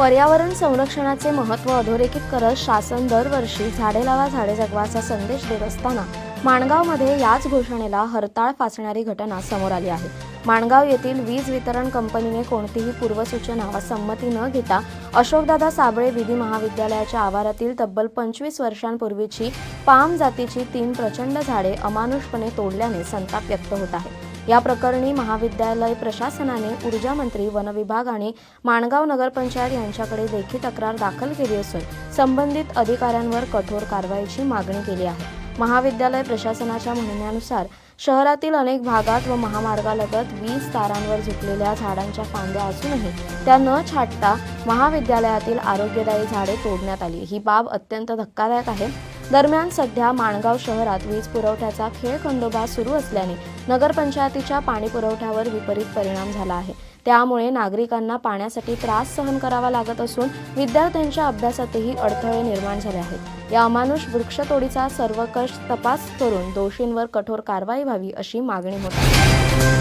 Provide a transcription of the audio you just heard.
पर्यावरण संरक्षणाचे महत्त्व अधोरेखित करत शासन दरवर्षी झाडे लावा झाडे जगवाचा संदेश देत असताना माणगावमध्ये याच घोषणेला हरताळ फासणारी घटना समोर आली आहे. माणगाव येथील वीज वितरण कंपनीने कोणतीही पूर्वसूचना व संमती न घेता अशोकदादा साबळे विधी महाविद्यालयाच्या आवारातील तब्बल पंचवीस वर्षांपूर्वीची पाम जातीची तीन प्रचंड झाडे अमानुषपणे तोडल्याने संताप व्यक्त होत आहे. या प्रकरणी महाविद्यालय प्रशासनाने ऊर्जा मंत्री वनविभाग आणि माणगाव नगरपंचायत यांच्याकडे लेखी तक्रार दाखल केली असून संबंधित अधिकाऱ्यांवर कठोर कारवाईची मागणी केली आहे. महाविद्यालय प्रशासनाच्या म्हणण्यानुसार शहरातील अनेक भागात व महामार्गालगत वीज तारांवर झुकलेल्या झाडांच्या फांद्या असूनही त्या न छाटता महाविद्यालयातील आरोग्यदायी झाडे तोडण्यात आली. ही बाब अत्यंत धक्कादायक आहे. दरम्यान सध्या माणगाव शहरात वीज पुरवठ्याचा खेळ खंडोबा सुरू असल्याने नगरपंचायतीच्या पाणी पुरवठ्यावर विपरीत परिणाम झाला आहे. त्यामुळे नागरिकांना पाण्यासाठी त्रास सहन करावा लागत असून विद्यार्थ्यांच्या अभ्यासातही अडथळे निर्माण झाले आहेत. या अमानुष वृक्षतोडीचा सर्वकष तपास करून दोषींवर कठोर कारवाई व्हावी अशी मागणी होत आहे.